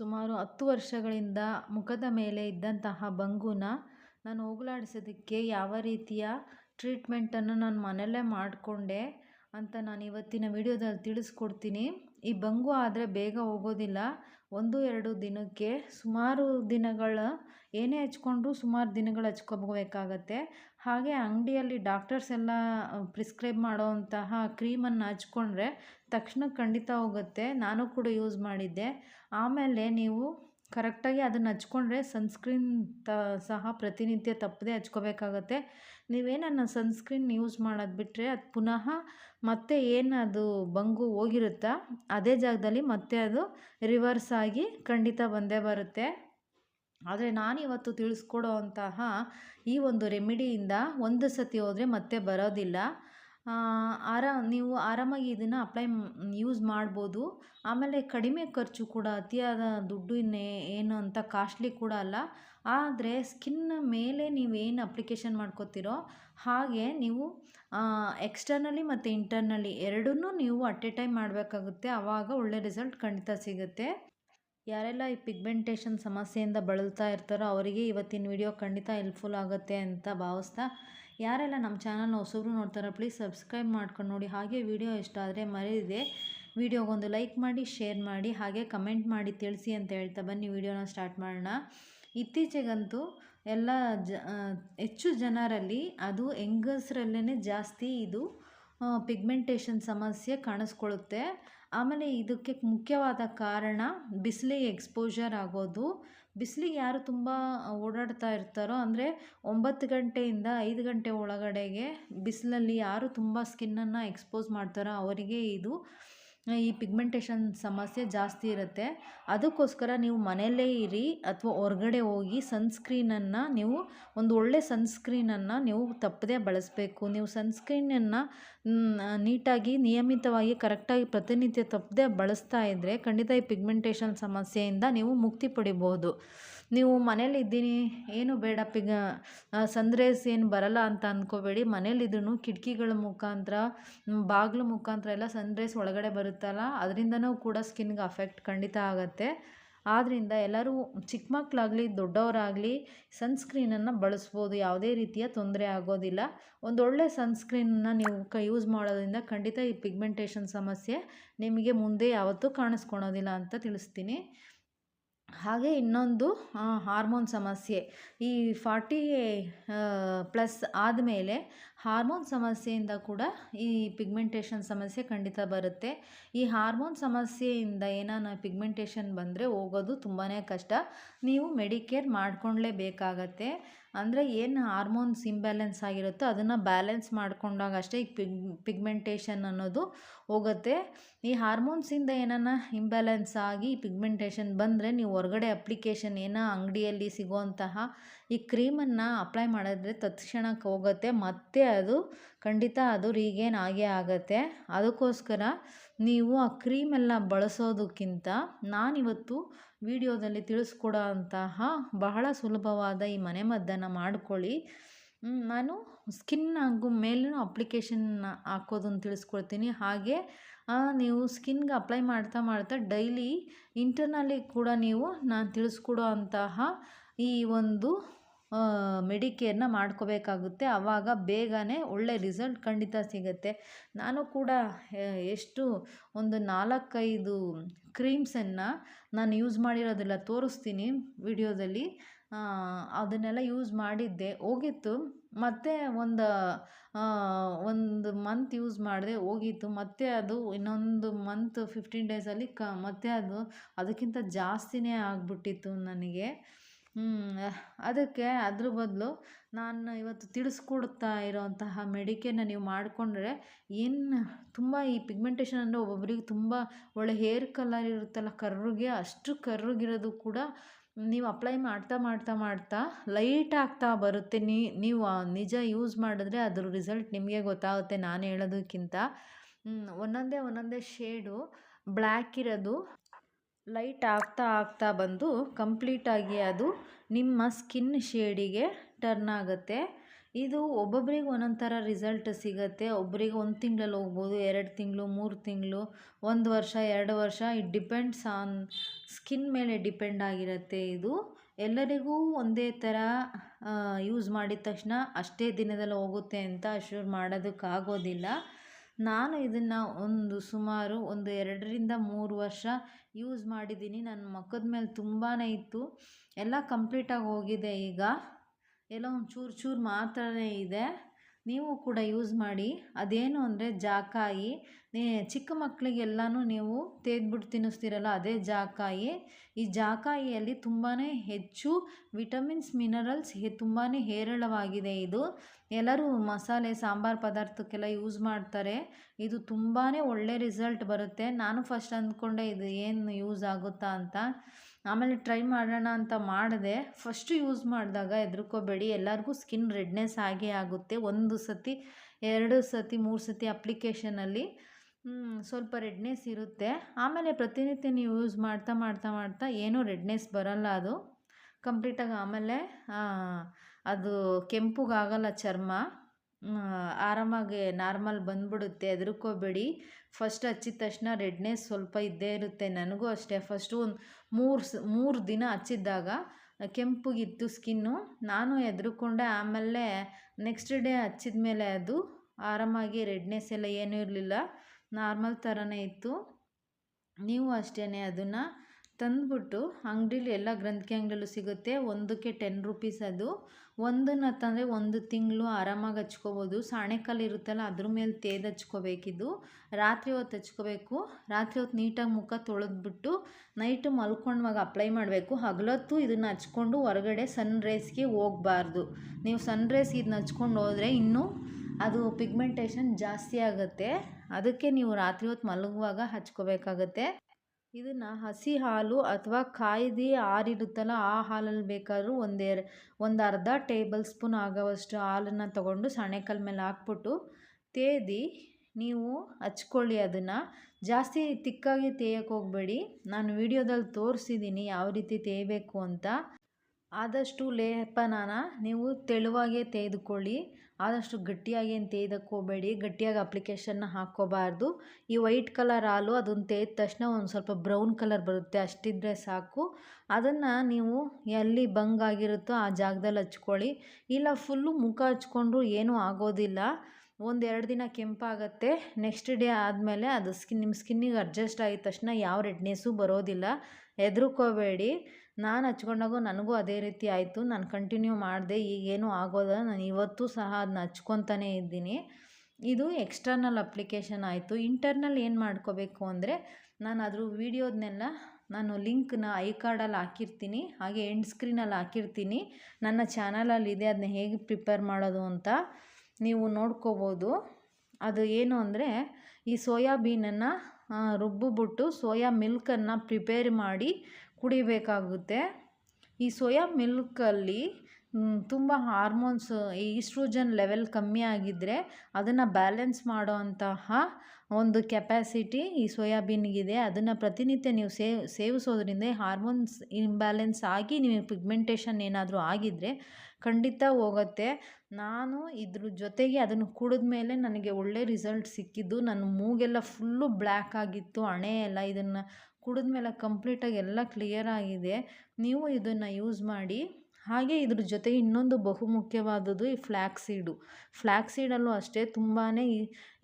ಸುಮಾರು ಹತ್ತು ವರ್ಷಗಳಿಂದ ಮುಖದ ಮೇಲೆ ಇದ್ದಂತಹ ಬಂಗುನ ನಾನು ಹೋಗಲಾಡಿಸೋದಕ್ಕೆ ಯಾವ ರೀತಿಯ ಟ್ರೀಟ್ಮೆಂಟನ್ನು ನಾನು ಮನೆಯಲ್ಲೇ ಮಾಡಿಕೊಂಡೆ ಅಂತ ನಾನು ಇವತ್ತಿನ ವಿಡಿಯೋದಲ್ಲಿ ತಿಳಿಸ್ಕೊಡ್ತೀನಿ. ಈ ಬಂಗು ಆದರೆ ಬೇಗ ಹೋಗೋದಿಲ್ಲ. ಒಂದು, ಎರಡು ದಿನಕ್ಕೆ ಸುಮಾರು ದಿನಗಳ ಏನೇ ಹಚ್ಕೊಂಡ್ರೂ ಸುಮಾರು ದಿನಗಳು ಹಚ್ಕೋಬೇಕಾಗತ್ತೆ. ಹಾಗೆ ಅಂಗಡಿಯಲ್ಲಿ ಡಾಕ್ಟರ್ಸ್ ಎಲ್ಲ ಪ್ರಿಸ್ಕ್ರೈಬ್ ಮಾಡೋವಂತಹ ಕ್ರೀಮನ್ನು ಹಚ್ಕೊಂಡ್ರೆ ತಕ್ಷಣ ಖಂಡಿತ ಹೋಗುತ್ತೆ. ನಾನು ಕೂಡ ಯೂಸ್ ಮಾಡಿದ್ದೆ. ಆಮೇಲೆ ನೀವು ಕರೆಕ್ಟಾಗಿ ಅದನ್ನು ಹಚ್ಕೊಂಡ್ರೆ ಸನ್ಸ್ಕ್ರೀನ್ ತ ಸಹ ಪ್ರತಿನಿತ್ಯ ತಪ್ಪದೆ ಹಚ್ಕೋಬೇಕಾಗತ್ತೆ. ನೀವೇನನ್ನು ಸನ್ಸ್ಕ್ರೀನ್ ಯೂಸ್ ಮಾಡೋದು ಬಿಟ್ಟರೆ ಅದು ಪುನಃ ಮತ್ತೆ ಏನು ಅದು ಬಂಗು ಹೋಗಿರುತ್ತಾ, ಅದೇ ಜಾಗದಲ್ಲಿ ಮತ್ತೆ ಅದು ರಿವರ್ಸ್ ಆಗಿ ಖಂಡಿತ ಬಂದೇ ಬರುತ್ತೆ. ಆದರೆ ನಾನಿವತ್ತು ತಿಳಿಸ್ಕೊಡೋ ಅಂತಹ ಈ ಒಂದು ರೆಮಿಡಿಯಿಂದ ಒಂದು ಸತಿ ಹೋದರೆ ಮತ್ತೆ ಬರೋದಿಲ್ಲ. ಆರಾ, ನೀವು ಆರಾಮಾಗಿ ಇದನ್ನು ಅಪ್ಲೈ ಯೂಸ್ ಮಾಡ್ಬೋದು. ಆಮೇಲೆ ಕಡಿಮೆ ಖರ್ಚು ಕೂಡ, ಅತಿಯಾದ ದುಡ್ಡು ಇನ್ನೇ ಏನು ಅಂತ ಕಾಸ್ಟ್ಲಿ ಕೂಡ ಅಲ್ಲ. ಆದರೆ ಸ್ಕಿನ್ ಮೇಲೆ ನೀವು ಏನು ಅಪ್ಲಿಕೇಶನ್ ಮಾಡ್ಕೋತೀರೋ ಹಾಗೆ ನೀವು ಎಕ್ಸ್ಟರ್ನಲಿ ಮತ್ತು ಇಂಟರ್ನಲಿ ಎರಡನ್ನೂ ನೀವು ಅಟ್ ಎ ಟೈಮ್ ಮಾಡಬೇಕಾಗುತ್ತೆ. ಆವಾಗ ಒಳ್ಳೆ ರಿಸಲ್ಟ್ ಖಂಡಿತ ಸಿಗುತ್ತೆ. ಯಾರೆಲ್ಲ ಈ ಪಿಗ್ಮೆಂಟೇಷನ್ ಸಮಸ್ಯೆಯಿಂದ ಬಳಲ್ತಾ ಇರ್ತಾರೋ ಅವರಿಗೆ ಇವತ್ತಿನ ವಿಡಿಯೋ ಖಂಡಿತ ಹೆಲ್ಪ್ಫುಲ್ ಆಗುತ್ತೆ ಅಂತ ಭಾವಿಸ್ತಾ ಯಾರೆಲ್ಲ ನಮ್ಮ ಚಾನಲ್ನ ಹೊಸಬ್ರು ನೋಡ್ತಾರೋ ಪ್ಲೀಸ್ ಸಬ್ಸ್ಕ್ರೈಬ್ ಮಾಡ್ಕೊಂಡು ನೋಡಿ. ಹಾಗೆ ವಿಡಿಯೋ ಇಷ್ಟ ಆದರೆ ಮರೆಯದೆ ವಿಡಿಯೋಗೊಂದು ಲೈಕ್ ಮಾಡಿ ಶೇರ್ ಮಾಡಿ, ಹಾಗೆ ಕಮೆಂಟ್ ಮಾಡಿ ತಿಳಿಸಿ ಅಂತ ಹೇಳ್ತಾ ಬನ್ನಿ. ವಿಡಿಯೋನ ಸ್ಟಾರ್ಟ್ ಮಾಡೋಣ. ಇತ್ತೀಚೆಗಂತೂ ಎಲ್ಲ ಜ ಹೆಚ್ಚು ಜನರಲ್ಲಿ ಅದು ಹೆಂಗಸರಲ್ಲೇ ಜಾಸ್ತಿ ಇದು ಪಿಗ್ಮೆಂಟೇಷನ್ ಸಮಸ್ಯೆ ಕಾಣಿಸ್ಕೊಳ್ಳುತ್ತೆ. ಆಮೇಲೆ ಇದಕ್ಕೆ ಮುಖ್ಯವಾದ ಕಾರಣ ಬಿಸಿಲಿಗೆ ಎಕ್ಸ್ಪೋಜರ್ ಆಗೋದು ಬಿಸಿಲಿಗೆ ಯಾರು ತುಂಬ ಓಡಾಡ್ತಾ ಇರ್ತಾರೋ, ಅಂದರೆ ಒಂಬತ್ತು ಗಂಟೆಯಿಂದ ಐದು ಗಂಟೆ ಒಳಗಡೆಗೆ ಬಿಸಿಲಲ್ಲಿ ಯಾರು ತುಂಬ ಸ್ಕಿನ್ನನ್ನು ಎಕ್ಸ್ಪೋಸ್ ಮಾಡ್ತಾರೋ ಅವರಿಗೆ ಇದು ಈ ಪಿಗ್ಮೆಂಟೇಷನ್ ಸಮಸ್ಯೆ ಜಾಸ್ತಿ ಇರುತ್ತೆ. ಅದಕ್ಕೋಸ್ಕರ ನೀವು ಮನೆಯಲ್ಲೇ ಇರಿ ಅಥವಾ ಹೊರಗಡೆ ಹೋಗಿ ಸನ್ಸ್ಕ್ರೀನನ್ನು ನೀವು ಒಂದು ಒಳ್ಳೆ ಸನ್ಸ್ಕ್ರೀನನ್ನು ನೀವು ತಪ್ಪದೇ ಬಳಸಬೇಕು. ನೀವು ಸನ್ಸ್ಕ್ರೀನನ್ನು ನೀಟಾಗಿ, ನಿಯಮಿತವಾಗಿ, ಕರೆಕ್ಟಾಗಿ ಪ್ರತಿನಿತ್ಯ ತಪ್ಪದೇ ಬಳಸ್ತಾ ಇದ್ದರೆ ಖಂಡಿತ ಈ ಪಿಗ್ಮೆಂಟೇಷನ್ ಸಮಸ್ಯೆಯಿಂದ ನೀವು ಮುಕ್ತಿ ಪಡಿಬೋದು ನೀವು ಮನೇಲಿದ್ದೀನಿ ಏನು ಬೇಡ ಪಿಗ ಸನ್ರೈಸ್ ಏನು ಬರಲ್ಲ ಅಂತ ಅಂದ್ಕೋಬೇಡಿ ಮನೇಲಿದ್ರೂ ಕಿಟಕಿಗಳ ಮುಖಾಂತರ ಬಾಗಿಲು ಮುಖಾಂತರ ಎಲ್ಲ ಸನ್ರೈಸ್ ಒಳಗಡೆ ಬರುತ್ತಲ್ಲ, ಅದರಿಂದನೂ ಕೂಡ ಸ್ಕಿನ್ಗೆ ಅಫೆಕ್ಟ್ ಖಂಡಿತ ಆಗುತ್ತೆ. ಆದ್ದರಿಂದ ಎಲ್ಲರೂ ಚಿಕ್ಕ ಮಕ್ಕಳಾಗಲಿ ದೊಡ್ಡವರಾಗಲಿ ಸನ್ಸ್ಕ್ರೀನನ್ನು ಬಳಸ್ಬೋದು. ಯಾವುದೇ ರೀತಿಯ ತೊಂದರೆ ಆಗೋದಿಲ್ಲ. ಒಂದೊಳ್ಳೆ ಸನ್ಸ್ಕ್ರೀನನ್ನು ನೀವು ಕ ಯೂಸ್ ಮಾಡೋದ್ರಿಂದ ಖಂಡಿತ ಈ ಪಿಗ್ಮೆಂಟೇಷನ್ ಸಮಸ್ಯೆ ನಿಮಗೆ ಮುಂದೆ ಯಾವತ್ತೂ ಕಾಣಿಸ್ಕೊಳೋದಿಲ್ಲ ಅಂತ ತಿಳಿಸ್ತೀನಿ. ಹಾಗೆ ಇನ್ನೊಂದು ಹಾರ್ಮೋನ್ ಸಮಸ್ಯೆ. ಈ ಫಾರ್ಟಿ ಪ್ಲಸ್ ಆದಮೇಲೆ ಹಾರ್ಮೋನ್ ಸಮಸ್ಯೆಯಿಂದ ಕೂಡ ಈ ಪಿಗ್ಮೆಂಟೇಷನ್ ಸಮಸ್ಯೆ ಖಂಡಿತ ಬರುತ್ತೆ. ಈ ಹಾರ್ಮೋನ್ ಸಮಸ್ಯೆಯಿಂದ ಏನಾನ ಪಿಗ್ಮೆಂಟೇಷನ್ ಬಂದರೆ ಹೋಗೋದು ತುಂಬಾ ಕಷ್ಟ. ನೀವು ಮೆಡಿಕೇರ್ ಮಾಡ್ಕೊಳ್ಳೇಬೇಕಾಗತ್ತೆ ಅಂದರೆ ಏನು ಹಾರ್ಮೋನ್ಸ್ ಇಂಬ್ಯಾಲೆನ್ಸ್ ಆಗಿರುತ್ತೋ ಅದನ್ನು ಬ್ಯಾಲೆನ್ಸ್ ಮಾಡಿಕೊಂಡಾಗ ಅಷ್ಟೇ ಈ ಪಿಗ್, ಪಿಗ್ಮೆಂಟೇಷನ್ ಅನ್ನೋದು ಹೋಗುತ್ತೆ. ಈ ಹಾರ್ಮೋನ್ಸಿಂದ ಏನಾನ ಇಂಬ್ಯಾಲೆನ್ಸ್ ಆಗಿ ಪಿಗ್ಮೆಂಟೇಷನ್ ಬಂದರೆ ನೀವು ಹೊರಗಡೆ ಅಪ್ಲಿಕೇಶನ್ ಏನೋ ಅಂಗಡಿಯಲ್ಲಿ ಸಿಗುವಂತಹ ಈ ಕ್ರೀಮನ್ನು ಅಪ್ಲೈ ಮಾಡಿದ್ರೆ ತತ್ಕ್ಷಣಕ್ಕೆ ಹೋಗುತ್ತೆ, ಮತ್ತೆ ಅದು ಖಂಡಿತ ಅದು ರೀಗೇನ್ ಆಗೇ ಆಗುತ್ತೆ. ಅದಕ್ಕೋಸ್ಕರ ನೀವು ಆ ಕ್ರೀಮೆಲ್ಲ ಬಳಸೋದಕ್ಕಿಂತ ನಾನಿವತ್ತು ವಿಡಿಯೋದಲ್ಲಿ ತಿಳಿಸ್ಕೊಡೋ ಅಂತಹ ಬಹಳ ಸುಲಭವಾದ ಈ ಮನೆಮದ್ದನ್ನು ಮಾಡ್ಕೊಳ್ಳಿ. ನಾನು ಸ್ಕಿನ್ ಹಾಗೂ ಮೇಲೂ ಅಪ್ಲಿಕೇಶನ್ ಹಾಕೋದನ್ನು ತಿಳಿಸ್ಕೊಡ್ತೀನಿ. ಹಾಗೆ ನೀವು ಸ್ಕಿನ್ಗೆ ಅಪ್ಲೈ ಮಾಡ್ತಾ ಮಾಡ್ತಾ ಡೈಲಿ ಇಂಟರ್ನಲ್ಲಿ ಕೂಡ ನೀವು ನಾನು ತಿಳಿಸ್ಕೊಡೋ ಅಂತಹ ಈ ಒಂದು ಮೆಡಿಕೇರ್ನ ಮಾಡ್ಕೋಬೇಕಾಗುತ್ತೆ. ಆವಾಗ ಬೇಗನೆ ಒಳ್ಳೆ ರಿಸಲ್ಟ್ ಖಂಡಿತ ಸಿಗುತ್ತೆ. ನಾನು ಕೂಡ ಎಷ್ಟು ಒಂದು ನಾಲ್ಕೈದು ಕ್ರೀಮ್ಸನ್ನು ನಾನು ಯೂಸ್ ಮಾಡಿರೋದೆಲ್ಲ ತೋರಿಸ್ತೀನಿ ವಿಡಿಯೋದಲ್ಲಿ. ಅದನ್ನೆಲ್ಲ ಯೂಸ್ ಮಾಡಿದ್ದೆ. ಹೋಗಿತ್ತು. ಮತ್ತೆ ಒಂದು ಒಂದು ಮಂತ್ ಯೂಸ್ ಮಾಡಿದೆ. ಹೋಗಿತ್ತು. ಮತ್ತೆ ಅದು ಇನ್ನೊಂದು ಮಂತ್, ಫಿಫ್ಟೀನ್ ಡೇಸಲ್ಲಿ ಕ, ಮತ್ತೆ ಅದು ಅದಕ್ಕಿಂತ ಜಾಸ್ತಿನೇ ಆಗಿಬಿಟ್ಟಿತ್ತು ನನಗೆ. ಅದಕ್ಕೆ ಅದ್ರ ಬದಲು ನಾನು ಇವತ್ತು ತಿಳಿಸ್ಕೊಡ್ತಾ ಇರೋಂತಹ ಮೆಡಿಕೇನ ನೀವು ಮಾಡಿಕೊಂಡ್ರೆ ಏನು ತುಂಬ ಈ ಪಿಗ್ಮೆಂಟೇಷನ್ ಅಂದರೆ ಒಬ್ಬೊಬ್ಬರಿಗೆ ತುಂಬ ಒಳ್ಳೆ ಹೇರ್ ಕಲರ್ ಇರುತ್ತಲ್ಲ, ಕರ್ರಿಗೆ ಅಷ್ಟು ಕರ್ರಿಗಿರೋದು ಕೂಡ ನೀವು ಅಪ್ಲೈ ಮಾಡ್ತಾ ಮಾಡ್ತಾ ಮಾಡ್ತಾ ಲೈಟ್ ಆಗ್ತಾ ಬರುತ್ತೆ. ನೀವು ನಿಜ ಯೂಸ್ ಮಾಡಿದ್ರೆ ಅದ್ರ ರಿಸಲ್ಟ್ ನಿಮಗೆ ಗೊತ್ತಾಗುತ್ತೆ ನಾನು ಹೇಳೋದಕ್ಕಿಂತ. ಒಂದೊಂದೇ ಒಂದೊಂದೇ ಶೇಡು ಬ್ಲ್ಯಾಕ್ ಇರೋದು. ಲೈಟ್ ಆಗ್ತಾ ಆಗ್ತಾ ಬಂದು ಕಂಪ್ಲೀಟಾಗಿ ಅದು ನಿಮ್ಮ ಸ್ಕಿನ್ ಶೇಡಿಗೆ ಟರ್ನ್ ಆಗುತ್ತೆ. ಇದು ಒಬ್ಬೊಬ್ರಿಗೆ ಒಂದೊಂದು ಥರ ರಿಸಲ್ಟ್ ಸಿಗುತ್ತೆ. ಒಬ್ಬರಿಗೆ ಒಂದು ತಿಂಗಳಲ್ಲಿ ಹೋಗ್ಬೋದು, ಎರಡು ತಿಂಗಳು, ಮೂರು ತಿಂಗಳು, ಒಂದು ವರ್ಷ, ಎರಡು ವರ್ಷ. ಇಟ್ ಡಿಪೆಂಡ್ಸ್ ಆನ್ ಸ್ಕಿನ್ ಮೇಲೆ ಡಿಪೆಂಡ್ ಆಗಿರುತ್ತೆ ಇದು. ಎಲ್ಲರಿಗೂ ಒಂದೇ ಥರ ಯೂಸ್ ಮಾಡಿದ ತಕ್ಷಣ ಅಷ್ಟೇ ದಿನದಲ್ಲಿ ಹೋಗುತ್ತೆ ಅಂತ ಅಶ್ಯೂರ್ ಮಾಡೋದಕ್ಕಾಗೋದಿಲ್ಲ. ನಾನು ಇದನ್ನು ಒಂದು ಸುಮಾರು ಒಂದು ಎರಡರಿಂದ ಮೂರು ವರ್ಷ ಯೂಸ್ ಮಾಡಿದ್ದೀನಿ. ನನ್ನ ಮುಖದ ಮೇಲೆ ತುಂಬಾ ಇತ್ತು. ಎಲ್ಲ ಕಂಪ್ಲೀಟಾಗಿ ಹೋಗಿದೆ ಈಗ. ಎಲ್ಲ ಒಂದು ಚೂರು ಚೂರು ಮಾತ್ರನೇ ಇದೆ. ನೀವು ಕೂಡ ಯೂಸ್ ಮಾಡಿ. ಅದೇನು ಅಂದರೆ ಜಾಕಾಯಿ. ಚಿಕ್ಕ ಮಕ್ಕಳಿಗೆಲ್ಲನೂ ನೀವು ತೇದ್ಬಿಟ್ಟು ತಿನ್ನಿಸ್ತೀರಲ್ಲ, ಅದೇ ಜಾಕಾಯಿ. ಈ ಜಾಕಾಯಿಯಲ್ಲಿ ತುಂಬಾ ಹೆಚ್ಚು ವಿಟಮಿನ್ಸ್, ಮಿನರಲ್ಸ್ ತುಂಬಾ ಹೇರಳವಾಗಿದೆ ಇದು. ಎಲ್ಲರೂ ಮಸಾಲೆ, ಸಾಂಬಾರು ಪದಾರ್ಥಕ್ಕೆಲ್ಲ ಯೂಸ್ ಮಾಡ್ತಾರೆ. ಇದು ತುಂಬಾ ಒಳ್ಳೆ ರಿಸಲ್ಟ್ ಬರುತ್ತೆ. ನಾನು ಫಸ್ಟ್ ಅಂದ್ಕೊಂಡೆ ಇದು ಏನು ಯೂಸ್ ಆಗುತ್ತಾ ಅಂತ. ಆಮೇಲೆ ಟ್ರೈ ಮಾಡೋಣ ಅಂತ ಮಾಡಿದೆ. ಫಸ್ಟು ಯೂಸ್ ಮಾಡಿದಾಗ ಹೆದರ್ಕೋಬೇಡಿ. ಎಲ್ಲರಿಗೂ ಸ್ಕಿನ್ ರೆಡ್ನೆಸ್ ಆಗೇ ಆಗುತ್ತೆ. ಒಂದು ಸತಿ, ಎರಡು ಸತಿ, ಮೂರು ಸತಿ ಅಪ್ಲಿಕೇಶನಲ್ಲಿ ಸ್ವಲ್ಪ ರೆಡ್ನೆಸ್ ಇರುತ್ತೆ. ಆಮೇಲೆ ಪ್ರತಿನಿತ್ಯ ನೀವು ಯೂಸ್ ಮಾಡ್ತಾ ಮಾಡ್ತಾ ಮಾಡ್ತಾ ಏನೂ ರೆಡ್ನೆಸ್ ಬರೋಲ್ಲ ಅದು. ಕಂಪ್ಲೀಟಾಗಿ ಆಮೇಲೆ ಅದು ಕೆಂಪುಗಾಗಲ್ಲ ಚರ್ಮ ಆರಾಮಾಗಿ ನಾರ್ಮಲ್ ಬಂದ್ಬಿಡುತ್ತೆ, ಹೆದರ್ಕೋಬೇಡಿ. ಫಸ್ಟ್ ಹಚ್ಚಿದ ತಕ್ಷಣ ರೆಡ್ನೆಸ್ ಸ್ವಲ್ಪ ಇದ್ದೇ ಇರುತ್ತೆ. ನನಗೂ ಅಷ್ಟೇ. ಫಸ್ಟು ಒಂದು ಮೂರು ಸ್, ಮೂರು ದಿನ ಹಚ್ಚಿದ್ದಾಗ ಕೆಂಪಗಿತ್ತು ಸ್ಕಿನ್ನು. ನಾನು ಹೆದರ್ಕೊಂಡೆ. ಆಮೇಲೆ ನೆಕ್ಸ್ಟ್ ಡೇ ಹಚ್ಚಿದ ಮೇಲೆ ಅದು ಆರಾಮಾಗಿ ರೆಡ್ನೆಸ್ ಎಲ್ಲ ಏನೂ ಇರಲಿಲ್ಲ. ನಾರ್ಮಲ್ ಥರನೇ ಇತ್ತು. ನೀವು ಅಷ್ಟೇ ಅದನ್ನು ತಂದುಬಿಟ್ಟು ಅಂಗಡೀಲಿ ಎಲ್ಲ ಗ್ರಂಥಿಕೆ ಅಂಗಡಿಯಲ್ಲೂ ಸಿಗುತ್ತೆ. ಒಂದಕ್ಕೆ ಟೆನ್ ರುಪೀಸ್ ಅದು. ಒಂದನ್ನು ತಂದರೆ ಒಂದು ತಿಂಗಳು ಆರಾಮಾಗಿ ಹಚ್ಕೋಬೋದು. ಸಾಣೆಕಲ್ಲು ಇರುತ್ತಲ್ಲ, ಅದ್ರ ಮೇಲೆ ತೇದು ಹಚ್ಕೋಬೇಕಿದ್ದು ರಾತ್ರಿ ಹೊತ್ತು ಹಚ್ಕೋಬೇಕು. ರಾತ್ರಿ ಹೊತ್ತು ನೀಟಾಗಿ ಮುಖ ತೊಳೆದ್ಬಿಟ್ಟು ನೈಟು ಮಲ್ಕೊಂಡಾಗ ಅಪ್ಲೈ ಮಾಡಬೇಕು. ಹಗಲೊತ್ತು ಇದನ್ನು ಹಚ್ಕೊಂಡು ಹೊರಗಡೆ ಸನ್ ರೈಸ್ಗೆ ಹೋಗಬಾರ್ದು. ನೀವು ಸನ್ ರೈಸ್ ಇದನ್ನ ಹಚ್ಕೊಂಡು ಹೋದರೆ ಇನ್ನೂ ಅದು ಪಿಗ್ಮೆಂಟೇಷನ್ ಜಾಸ್ತಿ ಆಗುತ್ತೆ. ಅದಕ್ಕೆ ನೀವು ರಾತ್ರಿ ಹೊತ್ತು ಮಲಗುವಾಗ ಹಚ್ಕೋಬೇಕಾಗತ್ತೆ. ಇದನ್ನು ಹಸಿ ಹಾಲು ಅಥವಾ ಕಾಯ್ದು ಆರಿರುತ್ತಲ್ಲ, ಆ ಹಾಲಲ್ಲಿ ಬೇಕಾದ್ರೂ ಒಂದೆರ ಒಂದು ಅರ್ಧ ಟೇಬಲ್ ಸ್ಪೂನ್ ಆಗೋವಷ್ಟು ಹಾಲನ್ನು ತಗೊಂಡು ಸಣೆಕಲ್ ಮೇಲೆ ಹಾಕ್ಬಿಟ್ಟು ತೇದಿ, ನೀವು ಹಚ್ಕೊಳ್ಳಿ ಅದನ್ನು. ಜಾಸ್ತಿ ತಿಕ್ಕಾಗಿ ತೇಯಕ್ಕೆ ಹೋಗಬೇಡಿ. ನಾನು ವಿಡಿಯೋದಲ್ಲಿ ತೋರಿಸಿದ್ದೀನಿ ಯಾವ ರೀತಿ ತೇಯಬೇಕು ಅಂತ. ಆದಷ್ಟು ಲೇಪನಾನ ನೀವು ತೆಳುವಾಗೇ ತೆಗೆದುಕೊಳ್ಳಿ. ಆದಷ್ಟು ಗಟ್ಟಿಯಾಗಿ ಏನು ತೇಯ್ದಕ್ಕೆ ಹೋಗಬೇಡಿ. ಗಟ್ಟಿಯಾಗಿ ಅಪ್ಲಿಕೇಶನ್ನ ಹಾಕ್ಕೋಬಾರ್ದು. ಈ ವೈಟ್ ಕಲರ್ ಹಾಲು ಅದನ್ನು ತೇಯ್ದ ತಕ್ಷಣ ಒಂದು ಸ್ವಲ್ಪ ಬ್ರೌನ್ ಕಲರ್ ಬರುತ್ತೆ. ಅಷ್ಟಿದ್ದರೆ ಸಾಕು. ಅದನ್ನು ನೀವು ಎಲ್ಲಿ ಬಂಗ್ ಆಗಿರುತ್ತೋ ಆ ಜಾಗದಲ್ಲಿ ಹಚ್ಕೊಳ್ಳಿ. ಇಲ್ಲ ಫುಲ್ಲು ಮುಖ ಹಚ್ಕೊಂಡ್ರೂ ಏನೂ ಆಗೋದಿಲ್ಲ. ಒಂದು ಎರಡು ದಿನ ಕೆಂಪಾಗತ್ತೆ. ನೆಕ್ಸ್ಟ್ ಡೇ ಆದಮೇಲೆ ಅದು ಸ್ಕಿನ್ ನಿಮ್ಮ ಸ್ಕಿನ್ನಿಗೆ ಅಡ್ಜಸ್ಟ್ ಆಗಿದ ತಕ್ಷಣ ಯಾವ ರೆಡ್ನೆಸ್ಸು ಬರೋದಿಲ್ಲ. ಹೆದ್ರುಕೋಬೇಡಿ. ನಾನು ಹಚ್ಕೊಂಡಾಗೂ ನನಗೂ ಅದೇ ರೀತಿ ಆಯಿತು. ನಾನು ಕಂಟಿನ್ಯೂ ಮಾಡಿದೆ, ಈಗೇನು ಆಗೋದ ನಾನು ಇವತ್ತು ಸಹ ಅದನ್ನ ಹಚ್ಕೊತಾನೇ ಇದ್ದೀನಿ. ಇದು ಎಕ್ಸ್ಟರ್ನಲ್ ಅಪ್ಲಿಕೇಶನ್ ಆಯಿತು. ಇಂಟರ್ನಲ್ ಏನು ಮಾಡ್ಕೋಬೇಕು ಅಂದರೆ, ನಾನು ಅದ್ರ ವೀಡಿಯೋದನ್ನೆಲ್ಲ ನಾನು ಲಿಂಕ್ನ ಐ ಕಾರ್ಡಲ್ಲಿ ಹಾಕಿರ್ತೀನಿ, ಹಾಗೆ ಎಂಡ್ ಸ್ಕ್ರೀನಲ್ಲಿ ಹಾಕಿರ್ತೀನಿ. ನನ್ನ ಚಾನಲಲ್ಲಿ ಇದೆ ಅದನ್ನ ಹೇಗೆ ಪ್ರಿಪೇರ್ ಮಾಡೋದು ಅಂತ ನೀವು ನೋಡ್ಕೋಬೋದು. ಅದು ಏನು ಅಂದರೆ, ಈ ಸೋಯಾಬೀನನ್ನು ರುಬ್ಬಿಬಿಟ್ಟು ಸೋಯಾ ಮಿಲ್ಕನ್ನು ಪ್ರಿಪೇರ್ ಮಾಡಿ ಕುಡಿಬೇಕಾಗುತ್ತೆ. ಈ ಸೋಯಾ ಮಿಲ್ಕಲ್ಲಿ ತುಂಬ ಹಾರ್ಮೋನ್ಸ್ ಈಸ್ಟ್ರೋಜನ್ ಲೆವೆಲ್ ಕಮ್ಮಿ ಆಗಿದ್ದರೆ ಅದನ್ನು ಬ್ಯಾಲೆನ್ಸ್ ಮಾಡೋ ಅಂತಹ ಒಂದು ಕೆಪ್ಯಾಸಿಟಿ ಈ ಸೋಯಾಬೀನ್ಗಿದೆ. ಅದನ್ನು ಪ್ರತಿನಿತ್ಯ ನೀವು ಸೇವ್ ಸೇವಿಸೋದ್ರಿಂದ ಹಾರ್ಮೋನ್ಸ್ ಇಂಬ್ಯಾಲೆನ್ಸ್ ಆಗಿ ನಿಮಗೆ ಪಿಗ್ಮೆಂಟೇಷನ್ ಏನಾದರೂ ಆಗಿದ್ದರೆ ಖಂಡಿತ ಹೋಗುತ್ತೆ. ನಾನು ಇದ್ರ ಜೊತೆಗೆ ಅದನ್ನು ಕುಡಿದ ಮೇಲೆ ನನಗೆ ಒಳ್ಳೆ ರಿಸಲ್ಟ್ ಸಿಕ್ಕಿದ್ದು, ನನ್ನ ಮೂಗೆಲ್ಲ ಫುಲ್ಲು ಬ್ಲ್ಯಾಕ್ ಆಗಿತ್ತು, ಹಣೆ ಎಲ್ಲ ಇದನ್ನು ಕುಡಿದ್ಮೇಲೆ ಕಂಪ್ಲೀಟಾಗಿ ಎಲ್ಲ ಕ್ಲಿಯರ್ ಆಗಿದೆ. ನೀವು ಇದನ್ನು ಯೂಸ್ ಮಾಡಿ, ಹಾಗೆ ಇದ್ರ ಜೊತೆ ಇನ್ನೊಂದು ಬಹುಮುಖ್ಯವಾದದ್ದು ಈ ಫ್ಲ್ಯಾಕ್ ಸೀಡು ಫ್ಲ್ಯಾಕ್ ಸೀಡಲ್ಲೂ ಅಷ್ಟೇ ತುಂಬಾ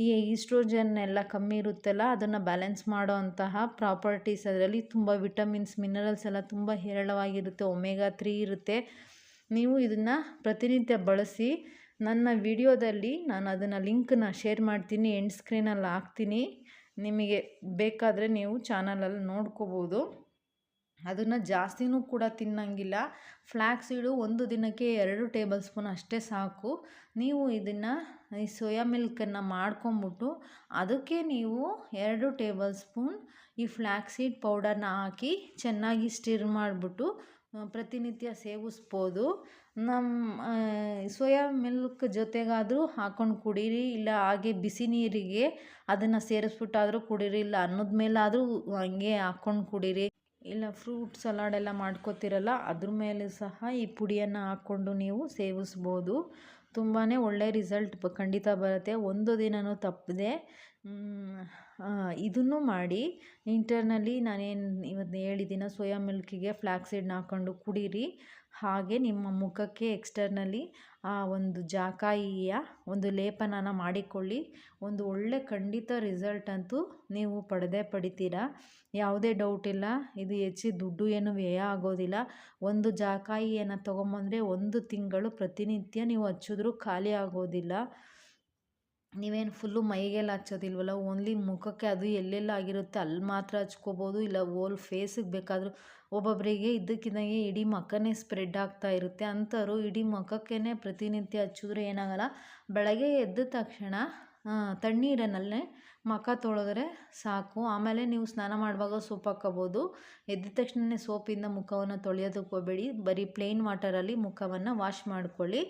ಈ ಈಸ್ಟ್ರೋಜನ್ ಎಲ್ಲ ಕಮ್ಮಿ ಇರುತ್ತಲ್ಲ, ಅದನ್ನು ಬ್ಯಾಲೆನ್ಸ್ ಮಾಡೋ ಪ್ರಾಪರ್ಟೀಸ್ ಅದರಲ್ಲಿ ತುಂಬ ವಿಟಮಿನ್ಸ್, ಮಿನರಲ್ಸ್ ಎಲ್ಲ ತುಂಬ ಹೇರಳವಾಗಿರುತ್ತೆ, ಒಮೆಗಾ ತ್ರೀ ಇರುತ್ತೆ. ನೀವು ಇದನ್ನು ಪ್ರತಿನಿತ್ಯ ಬಳಸಿ, ನನ್ನ ವಿಡಿಯೋದಲ್ಲಿ ನಾನು ಅದನ್ನು ಲಿಂಕನ್ನ ಶೇರ್ ಮಾಡ್ತೀನಿ, ಎಂಡ್ ಸ್ಕ್ರೀನಲ್ಲಿ ಹಾಕ್ತೀನಿ. ನಿಮಗೆ ಬೇಕಾದರೆ ನೀವು ಚಾನಲಲ್ಲಿ ನೋಡ್ಕೋಬೋದು. ಅದನ್ನು ಜಾಸ್ತಿನೂ ಕೂಡ ತಿನ್ನಂಗಿಲ್ಲ. ಫ್ಲ್ಯಾಕ್ ಸೀಡು ಒಂದು ದಿನಕ್ಕೆ ಎರಡು ಟೇಬಲ್ ಸ್ಪೂನ್ ಅಷ್ಟೇ ಸಾಕು. ನೀವು ಇದನ್ನು ಈ ಸೋಯಾ ಮಿಲ್ಕನ್ನು ಮಾಡ್ಕೊಂಬಿಟ್ಟು ಅದಕ್ಕೆ ನೀವು ಎರಡು ಟೇಬಲ್ ಸ್ಪೂನ್ ಈ ಫ್ಲ್ಯಾಕ್ ಸೀಡ್ ಪೌಡರ್ನ ಹಾಕಿ ಚೆನ್ನಾಗಿ ಸ್ಟಿರ್ ಮಾಡಿಬಿಟ್ಟು, ಪ್ರತಿನಿತ್ಯ ಸೇವಿಸ್ಬೋದು. ನಮ್ಮ ಸೋಯಾ ಮಿಲ್ಕ್ ಜೊತೆಗಾದರೂ ಹಾಕ್ಕೊಂಡು ಕುಡೀರಿ, ಇಲ್ಲ ಹಾಗೆ ಬಿಸಿ ನೀರಿಗೆ ಅದನ್ನು ಸೇರಿಸ್ಬಿಟ್ಟಾದರೂ ಕುಡೀರಿ, ಇಲ್ಲ ಅನ್ನದ ಮೇಲಾದರೂ ಹಂಗೆ ಹಾಕ್ಕೊಂಡು ಕುಡೀರಿ, ಇಲ್ಲ ಫ್ರೂಟ್ ಸಲಾಡ್ ಎಲ್ಲ ಮಾಡ್ಕೋತಿರಲ್ಲ, ಅದ್ರ ಮೇಲೆ ಸಹ ಈ ಪುಡಿಯನ್ನು ಹಾಕ್ಕೊಂಡು ನೀವು ಸೇವಿಸ್ಬೋದು. ತುಂಬಾ ಒಳ್ಳೆ ರಿಸಲ್ಟ್ ಖಂಡಿತ ಬರುತ್ತೆ. ಒಂದು ದಿನವೂ ತಪ್ಪದೆ ಇದನ್ನು ಮಾಡಿ, ಇಂಟರ್ನಲ್ಲಿ ನಾನೇನು ಇವತ್ತು ಹೇಳಿದ್ದೀನ ಸೋಯಾ ಮಿಲ್ಕಿಗೆ ಫ್ಲ್ಯಾಕ್ಸ್ ಸೀಡ್ನ ಹಾಕ್ಕೊಂಡು ಕುಡೀರಿ. ಹಾಗೆ ನಿಮ್ಮ ಮುಖಕ್ಕೆ ಎಕ್ಸ್ಟರ್ನಲ್ಲಿ ಆ ಒಂದು ಜಾಕಾಯಿಯ ಒಂದು ಲೇಪನನ ಮಾಡಿಕೊಳ್ಳಿ. ಒಂದು ಒಳ್ಳೆ ಖಂಡಿತ ರಿಸಲ್ಟ್ ಅಂತೂ ನೀವು ಪಡೆದೇ ಪಡಿತೀರ? ಯಾವುದೇ ಡೌಟ್ ಇಲ್ಲ. ಇದು ಹೆಚ್ಚು ದುಡ್ಡು ಏನು ವ್ಯಯ ಆಗೋದಿಲ್ಲ. ಒಂದು ಜಾಕಾಯಿಯನ್ನು ತೊಗೊಂಬಂದರೆ ಒಂದು ತಿಂಗಳು ಪ್ರತಿನಿತ್ಯ ನೀವು ಹಚ್ಚಿದ್ರೂ ಖಾಲಿ ಆಗೋದಿಲ್ಲ. ನೀವೇನು ಫುಲ್ಲು ಮೈಗೆಲ್ಲ ಹಚ್ಚೋದಿಲ್ವಲ್ಲ ಓನ್ಲಿ ಮುಖಕ್ಕೆ ಅದು ಎಲ್ಲೆಲ್ಲ ಆಗಿರುತ್ತೆ ಅಲ್ಲಿ ಮಾತ್ರ ಹಚ್ಕೋಬೋದು, ಇಲ್ಲ ಓಲ್ ಫೇಸಿಗೆ ಬೇಕಾದರೂ ಒಬ್ಬೊಬ್ಬರಿಗೆ ಇದ್ದಕ್ಕಿದ್ದಂಗೆ ಇಡೀ ಮುಖನೇ ಸ್ಪ್ರೆಡ್ ಆಗ್ತಾ ಇರುತ್ತೆ. ಅಂಥವ್ರು ಇಡೀ ಮುಖಕ್ಕೇ ಪ್ರತಿನಿತ್ಯ ಹಚ್ಚಿದ್ರೆ ಏನಾಗಲ್ಲ. ಬೆಳಗ್ಗೆ ಎದ್ದ ತಕ್ಷಣ ತಣ್ಣೀರನಲ್ಲೇ ಮುಖ ತೊಳೆದ್ರೆ ಸಾಕು. ಆಮೇಲೆ ನೀವು ಸ್ನಾನ ಮಾಡುವಾಗ ಸೋಪ್ ಹಾಕ್ಕೋಬೋದು. ಎದ್ದ ತಕ್ಷಣವೇ ಸೋಪಿಂದ ಮುಖವನ್ನು ತೊಳೆಯೋದಕ್ಕೆ ಹೋಗಬೇಡಿ. ಬರೀ ಪ್ಲೇನ್ ವಾಟರಲ್ಲಿ ಮುಖವನ್ನು ವಾಶ್ ಮಾಡ್ಕೊಳ್ಳಿ.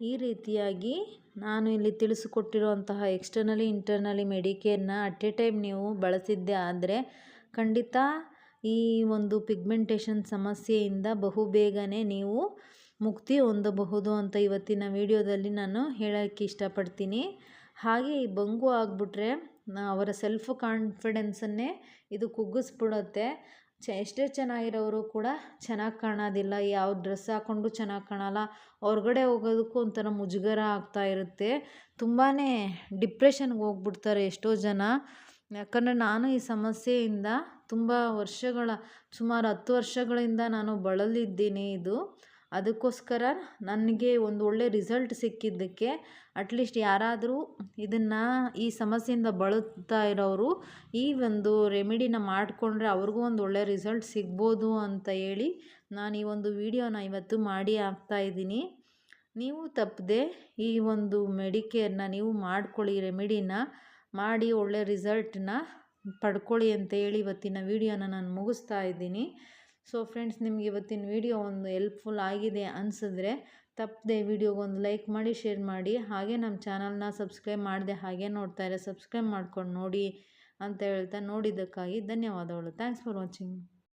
ಈ ರೀತಿಯಾಗಿ ನಾನು ಇಲ್ಲಿ ತಿಳಿಸಿಕೊಟ್ಟಿರುವಂತಹ ಎಕ್ಸ್ಟರ್ನಲಿ ಇಂಟರ್ನಲಿ ಮೆಡಿಕೇರ್ನ ಅಟ್ ಎ ಟೈಮ್ ನೀವು ಬಳಸಿದ್ದೆ ಆದರೆ ಖಂಡಿತ ಈ ಒಂದು ಪಿಗ್ಮೆಂಟೇಷನ್ ಸಮಸ್ಯೆಯಿಂದ ಬಹು ಬೇಗನೆ ನೀವು ಮುಕ್ತಿ ಹೊಂದಬಹುದು ಅಂತ ಇವತ್ತಿನ ವಿಡಿಯೋದಲ್ಲಿ ನಾನು ಹೇಳೋಕ್ಕೆ ಇಷ್ಟಪಡ್ತೀನಿ. ಹಾಗೆ ಈ ಬಂಗು ಆಗಿಬಿಟ್ರೆ ಅವರ ಸೆಲ್ಫ್ ಕಾನ್ಫಿಡೆನ್ಸನ್ನೇ ಇದು ಕುಗ್ಗಿಸ್ಬಿಡುತ್ತೆ. ಚ, ಎಷ್ಟೇ ಚೆನ್ನಾಗಿರೋರು ಕೂಡ ಚೆನ್ನಾಗಿ ಕಾಣೋದಿಲ್ಲ. ಯಾವ ಡ್ರೆಸ್ ಹಾಕ್ಕೊಂಡು ಚೆನ್ನಾಗಿ ಕಾಣಲ್ಲ. ಹೊರ್ಗಡೆ ಹೋಗೋದಕ್ಕೂ ಒಂಥರ ಮುಜುಗರ ಆಗ್ತಾ ಇರುತ್ತೆ. ತುಂಬಾ ಡಿಪ್ರೆಷನ್ಗೆ ಹೋಗ್ಬಿಡ್ತಾರೆ ಎಷ್ಟೋ ಜನ. ಯಾಕಂದರೆ ನಾನು ಈ ಸಮಸ್ಯೆಯಿಂದ ತುಂಬ ವರ್ಷಗಳ, ಸುಮಾರು ಹತ್ತು ವರ್ಷಗಳಿಂದ ನಾನು ಬಳಲಿದ್ದೀನಿ ಇದು. ಅದಕ್ಕೋಸ್ಕರ ನನಗೆ ಒಂದು ಒಳ್ಳೆ ರಿಸಲ್ಟ್ ಸಿಕ್ಕಿದ್ದಕ್ಕೆ ಅಟ್ಲೀಸ್ಟ್ ಯಾರಾದರೂ ಇದನ್ನು ಈ ಸಮಸ್ಯೆಯಿಂದ ಬಳಲ್ತಾ ಇರೋರು ಈ ಒಂದು ರೆಮಿಡಿನ ಮಾಡಿಕೊಂಡ್ರೆ ಅವ್ರಿಗೂ ಒಂದು ಒಳ್ಳೆ ರಿಸಲ್ಟ್ ಸಿಗ್ಬೋದು ಅಂತ ಹೇಳಿ ನಾನು ಈ ಒಂದು ವಿಡಿಯೋನ ಇವತ್ತು ಮಾಡಿ ಇದ್ದೀನಿ. ನೀವು ತಪ್ಪದೆ ಈ ಒಂದು ಮೆಡಿಕೇರ್ನ ನೀವು ಮಾಡ್ಕೊಳ್ಳಿ ರೆಮಿಡಿನ ಮಾಡಿ, ಒಳ್ಳೆ ರಿಸಲ್ಟನ್ನ ಪಡ್ಕೊಳ್ಳಿ ಅಂತ ಹೇಳಿ ಇವತ್ತಿನ ವೀಡಿಯೋನ ನಾನು ಮುಗಿಸ್ತಾ ಇದ್ದೀನಿ. ಸೊ ಫ್ರೆಂಡ್ಸ್ ನಿಮ್ಗೆ ಇವತ್ತಿನ ವಿಡಿಯೋ ಒಂದು ಎಲ್ಪ್ಫುಲ್ ಆಗಿದೆ ಅನಿಸಿದ್ರೆ ತಪ್ಪದೆ ವಿಡಿಯೋಗೊಂದು ಲೈಕ್ ಮಾಡಿ ಶೇರ್ ಮಾಡಿ. ಹಾಗೆ ನಮ್ಮ ಚಾನಲ್ನ ಸಬ್ಸ್ಕ್ರೈಬ್ ಮಾಡಿದೆ ಹಾಗೆ ನೋಡ್ತಾ ಇರೋ. ಸಬ್ಸ್ಕ್ರೈಬ್ ಮಾಡ್ಕೊಂಡು ನೋಡಿ ಅಂತ ಹೇಳ್ತಾ ನೋಡಿದ್ದಕ್ಕಾಗಿ ಧನ್ಯವಾದಗಳು. Thanks for watching